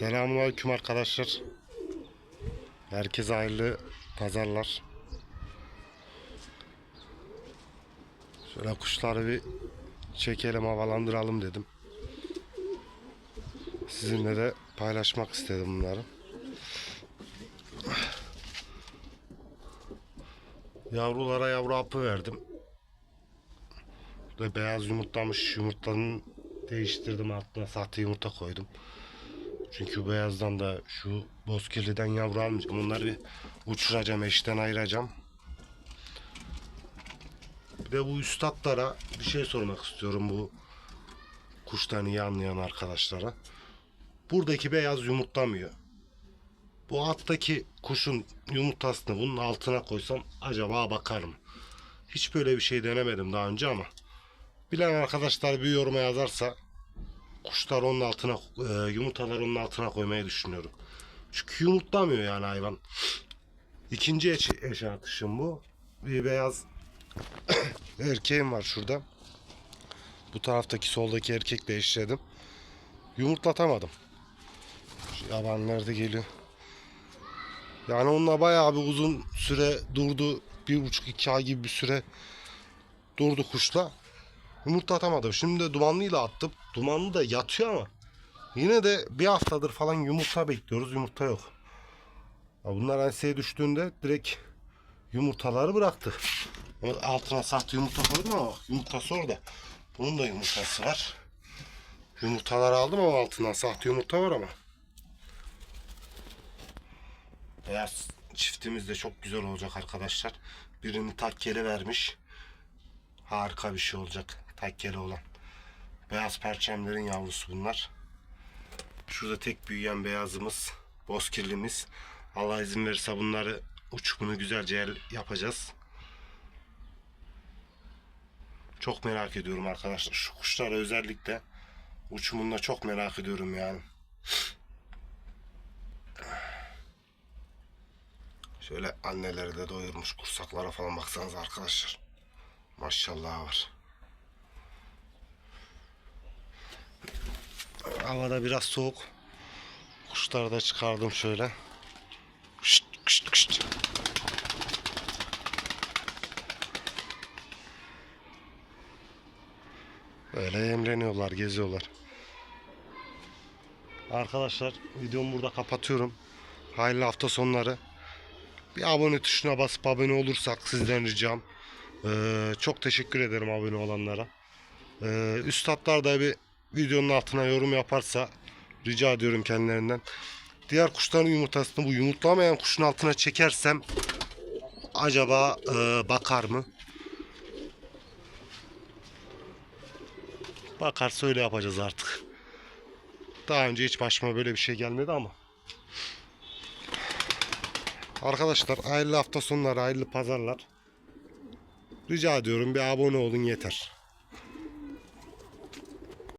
Selamünaleyküm arkadaşlar. Herkese hayırlı pazarlar. Şöyle kuşları bir çekelim, havalandıralım dedim. Sizinle de paylaşmak istedim bunları. Yavrulara yavru hapı verdim. Ve beyaz yumurtlamış yumurtanın değiştirdim altına sahte yumurta koydum. Çünkü beyazdan da şu bozkirliden yavru almayacağım. Onları bir uçuracağım, eşten ayıracağım. Bir de bu üstadlara bir şey sormak istiyorum bu kuştan iyi anlayan arkadaşlara. Buradaki beyaz yumurtlamıyor. Bu alttaki kuşun yumurtasını bunun altına koysam acaba bakar mı? Hiç böyle bir şey denemedim daha önce ama bilen arkadaşlar bir yoruma yazarsa kuşlar onun altına e, yumurtaları onun altına koymayı düşünüyorum. Çünkü yumurtlamıyor yani hayvan. İkinci eş, eş atışım bu. Bir beyaz erkeğim var şurada. Bu taraftaki soldaki erkekle eşledim. Yumurtlatamadım. Şu yaban nerede geliyor? Yani onunla bayağı bir uzun süre durdu. Bir buçuk iki ay gibi bir süre durdu kuşla. Yumurta atamadım. Şimdi de dumanlıyla attım. Dumanlı da yatıyor ama yine de bir haftadır falan yumurta bekliyoruz. Yumurta yok. Ya bunlar enseye düştüğünde direkt yumurtaları bıraktı. Altına sahte yumurta koydum ama yumurtası orada. Bunun da yumurtası var. Yumurtaları aldım ama altından sahte yumurta var ama. Beyaz çiftimiz de çok güzel olacak arkadaşlar. Birini takkeli vermiş. Harika bir şey olacak. Takkeli olan. Beyaz perçemlerin yavrusu bunlar. Şurada tek büyüyen beyazımız. Bozkirlimiz. Allah izin verirse bunları uçumunu güzelce el yapacağız. Çok merak ediyorum arkadaşlar. Şu kuşları özellikle uçumunda çok merak ediyorum yani. Şöyle anneleri de doyurmuş kursaklara falan baksanız arkadaşlar. Maşallah var. Havada biraz soğuk. Kuşları da çıkardım şöyle. Kışt, kışt, kışt. Böyle emreniyorlar, geziyorlar. Arkadaşlar videomu burada kapatıyorum. Hayırlı hafta sonları. Bir abone tuşuna basıp abone olursak sizden ricam. Ee, çok teşekkür ederim abone olanlara. Ee, üstadlar da bir videonun altına yorum yaparsa rica ediyorum kendilerinden. Diğer kuşların yumurtasını bu yumurtlamayan kuşun altına çekersem acaba e, bakar mı? Bakarsa öyle yapacağız artık. Daha önce hiç başıma böyle bir şey gelmedi ama. Arkadaşlar hayırlı hafta sonları, hayırlı pazarlar. Rica ediyorum bir abone olun yeter.